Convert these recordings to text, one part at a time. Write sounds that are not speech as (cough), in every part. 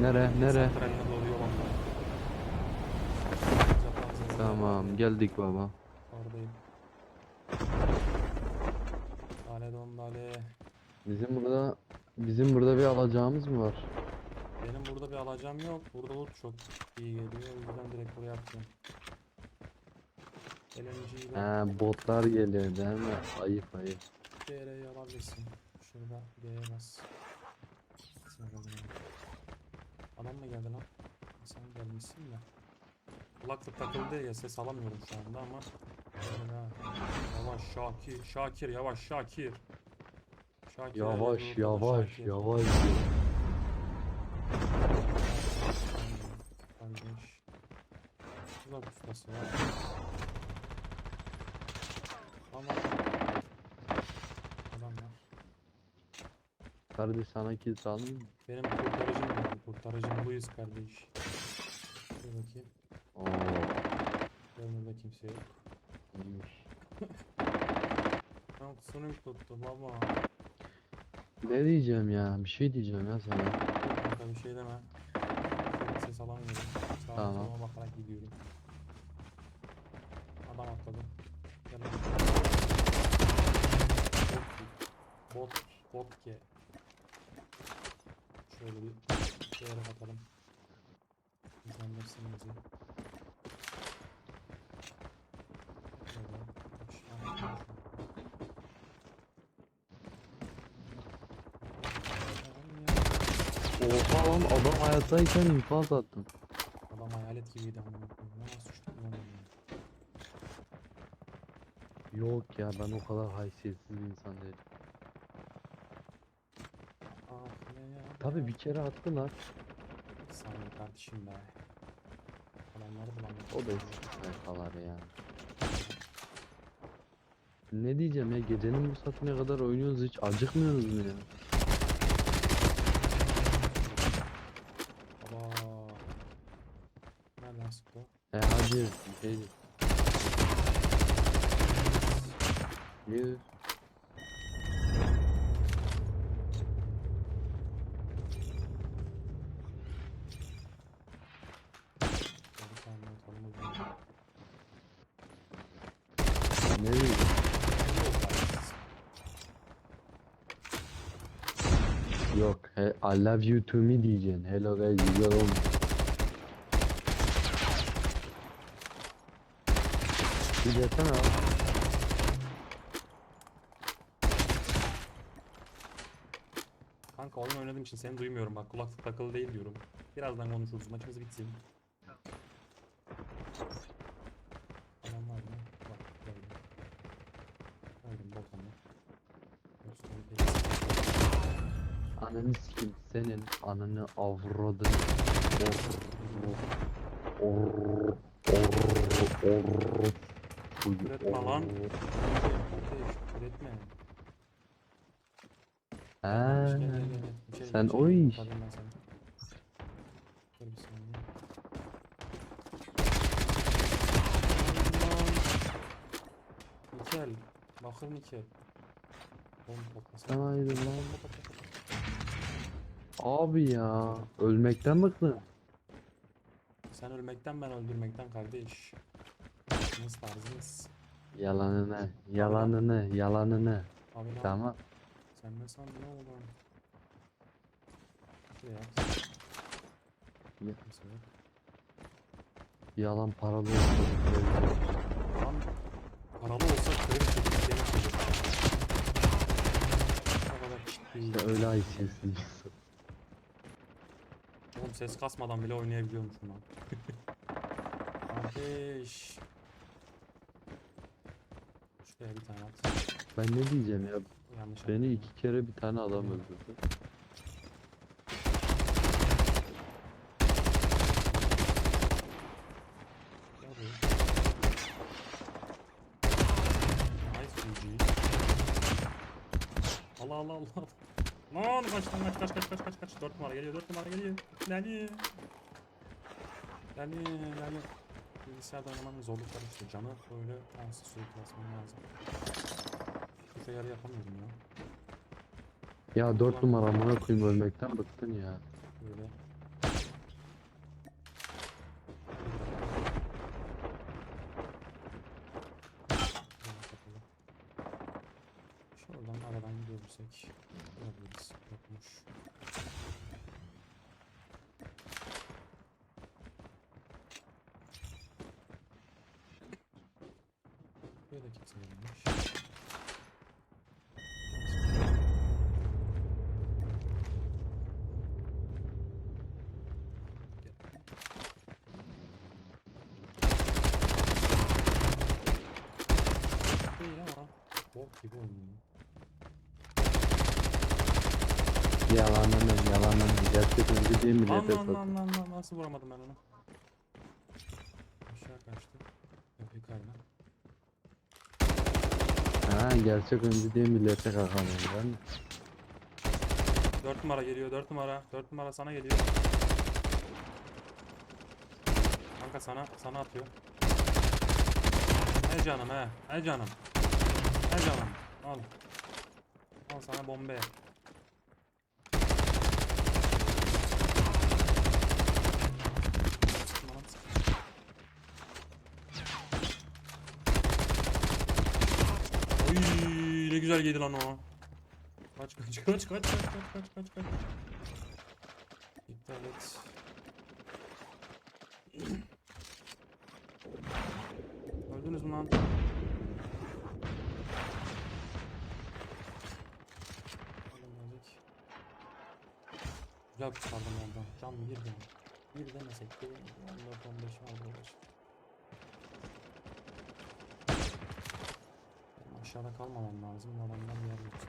Nere nere? Santraline doğru yol aldım. Japan Tamam geldik baba. Oradayım. Lale don lale. Bizim burada bizim burada bir alacağımız mı var? Benim burada bir alacağım yok. Burada loot çok iyi geliyor. O yüzden direkt buraya atacağım. LMG ile He botlar geliyor değil mi? Ayıp ayıp. DR'yi alabilirsin. Şurada G'ye bas. Sen bakalım. Adam mı geldi lan? Sen gelmişsin de. Kulaklık takıldı ya ses alamıyorum şu anda ama. Yavaş Şakir. Şakir yavaş Şakir. Şakir Yavaş dur, yavaş Şakir. yavaş. Kardeş. Uzak ustası ya. Ama. Kardeş sana kilit alayım mı? Benim kurtarıcım. Kurtarıcım Luis kardeş. Dur bakayım. Oo Yanında kimse yok. iyiymiş. (laughs) Tamam sınıf tuttu baba. Ne diyeceğim ya? Bir şey diyeceğim ya sana. Kanka bir şey deme. Senin ses alamıyorum. Sağa Tamam. sola bakarak gidiyorum. Adam atladı. Gel lan. Bot, bot, bot ki. Şöyle bir değer atalım. İzlendirsin bizi. Oha lan adam hayattayken infaz attım. Adam hayalet gibiydi. Ne suçlu onu? Yok ya ben o kadar haysiyetsiz bir insan değilim. Ah ne ya. Tabi bir kere attılar. Saniye kardeşim be. Adamları bulamıyorum. O da eski sayfalar ya. Ne diyeceğim ya gecenin bu saatine kadar oynuyoruz hiç acıkmıyorsunuz mu ya? Baba. Nereden sıktı o? E hadi bir şey. Yüz. Ya Bir tane atalım o zaman. Ne? Yok. He, I love you to me diyeceksin. Hello guys güzel olmuş. Bir desene abi. Kanka oyun oynadığım için seni duymuyorum bak kulaklık takılı değil diyorum. Birazdan konuşuruz maçımız bitsin. Ananı sikim senin ananı avradın. Or or or or. Üretme lan. Üretme. Gel. İçeri sen gir, o gir, iş. Nikel. Bakır nikel. Toplasana. Haydi lan. Abi ya ölmekten bıktım. Sen ölmekten ben öldürmekten kardeş. Tarzınız tarzınız. Yalanını, yalanını, yalanını. Abi lan Tamam. sen ne sandın oğlum? Şuraya at. Ya- yok. Yalan paralı olsun. Lan paralı olsa kredi çekip gene çekip. O kadar ciddi. İşte öyle haysiyetsiz. Oğlum ses kasmadan bile oynayabiliyormuşum lan. (laughs) Kardeş. Şuraya bir tane at. Ben ne diyeceğim ya? Yanlış Beni attım. iki kere bir tane adam öldürdü. Nice GG. Allah Allah Allah. Lan kaç lan kaç kaç kaç kaç kaç kaç 4 numara geliyor 4 numara geliyor. Lali. Lali Lali. Bilgisayarda oynamanın zorlukları işte canı böyle ansız sürekli basman lazım. Tuşa yarı yapamıyorum ya. Ya dört numara amına koyayım ölmekten bıktın ya. Aradan görürsek alabiliriz. Yokmuş. Böyle kesilmiş. Değil ama bok gibi oynuyor. Yalanını yalanını. Gerçek oyuncu değil mi? Lan lan lan lan lan nasıl vuramadım ben onu? Aşağı kaçtı. Yok yukarıda. Ha gerçek oyuncu değil millete kakamıyor ben. 4 numara geliyor 4 numara 4 numara sana geliyor. Kanka sana sana atıyor. He canım he. He canım. He canım. Al. Al sana bombe. Sıkma lan, sıkma. Oy ne güzel yedi lan o. Kaç kaç kaç kaç kaç kaç kaç kaç kaç. İptal et. Öldünüz mü lan? Güzel kurtardım ondan. Can bir deme. Bir demesek de 14-15 aldı uğraş. Benim aşağıda kalmamam lazım. Bu adamlar yer yoksa.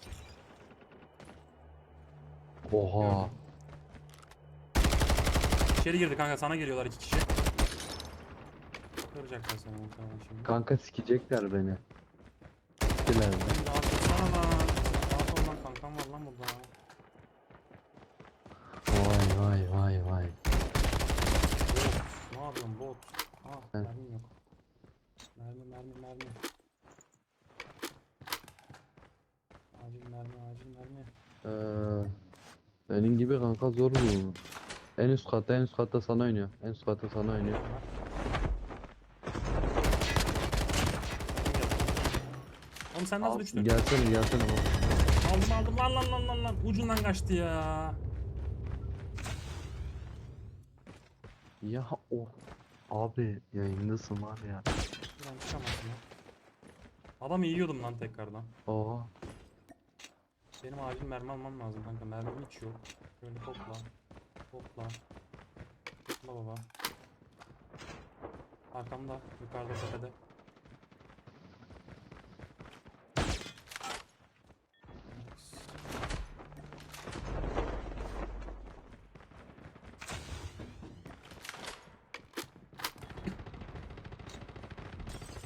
Kesin. Oha. İçeri girdi kanka sana geliyorlar iki kişi. Kıracaklar seni muhtemelen şimdi. Kanka sikecekler beni. Siktiler beni. Şimdi rahat olsana lan. Rahat ol lan kankam var lan burada. Vay vay vay vay. Bot. Ne yapıyorsun bot? Ah mermim yok. Mermi mermi mermi. Acil mermi acil mermi. Ee, senin gibi kanka zor mu? En üst katta en üst katta sana oynuyor. En üst katta sana oynuyor. Oğlum sen nasıl düştün? Gelsene gelsene bak. Aldım aldım lan lan lan lan lan. Ucundan kaçtı ya. Ya o. Abi yayındasın var ya. Buradan çıkamazsın ya. Adamı yiyordum lan tekrardan. Oha. Benim acil mermi almam lazım kanka. Mermim hiç yok. Şöyle topla. Topla. Topla baba. Arkamda. Yukarıda tepede.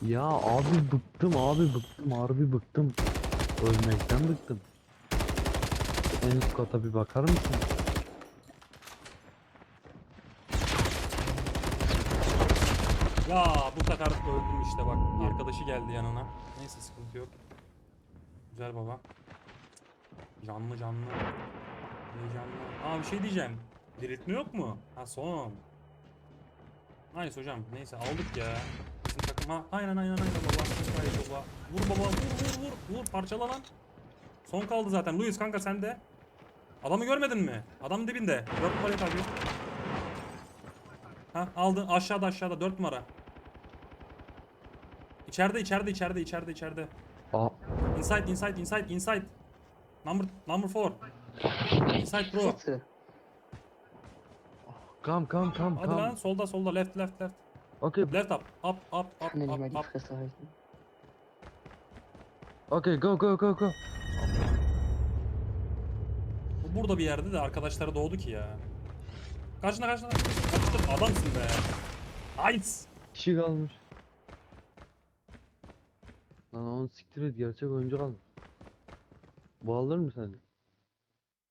Ya abi bıktım abi bıktım harbi bıktım. Ölmekten bıktım. En üst bir bakar mısın? Ya bu sefer öldüm işte bak. Arkadaşı geldi yanına. Neyse sıkıntı yok. Güzel baba. Canlı canlı. Heyecanlı. Aa bir şey diyeceğim. Diriltme yok mu? Ha son. Nice hocam. Neyse aldık ya. Bizim takıma aynen aynen aynen baba. Hayır baba. Vur baba vur vur vur. Vur parçala lan. Son kaldı zaten. Luis kanka sen de. Adamı görmedin mi? Adam dibinde. 4 numara tabii. Ha aldın aşağıda aşağıda 4 numara. İçeride içeride içeride içeride içeride. Aa, Inside inside inside inside. Number number 4. Inside bro. Come come come Hadi lan come. solda solda left left left. Okay, Left up up up up up up. Okay, go go go go. Bu burada bir yerde de arkadaşları doğdu ki ya. Kaçına kaçına. Kaçtır adamsın be. Nice. Kişi kalmış. Lan onu siktir et gerçek oyuncu kalmış. Bu alır mı seni?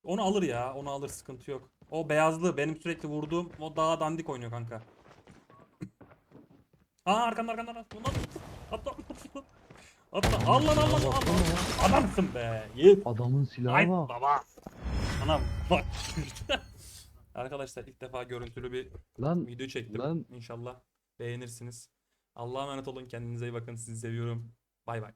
Onu alır ya. Onu alır sıkıntı yok. O beyazlı benim sürekli vurduğum o daha dandik oynuyor kanka. Aa arkanda arkanda arkanda. Ulan, Atla atla. Al lan al lan al lan. Adamsın be. Yet. Adamın silahı Ay bak. baba. Anam bak. (laughs) Arkadaşlar ilk defa görüntülü bir Lan video çektim. Lan. İnşallah beğenirsiniz. Allah'a emanet olun. Kendinize iyi bakın. Sizi seviyorum. Bay bay.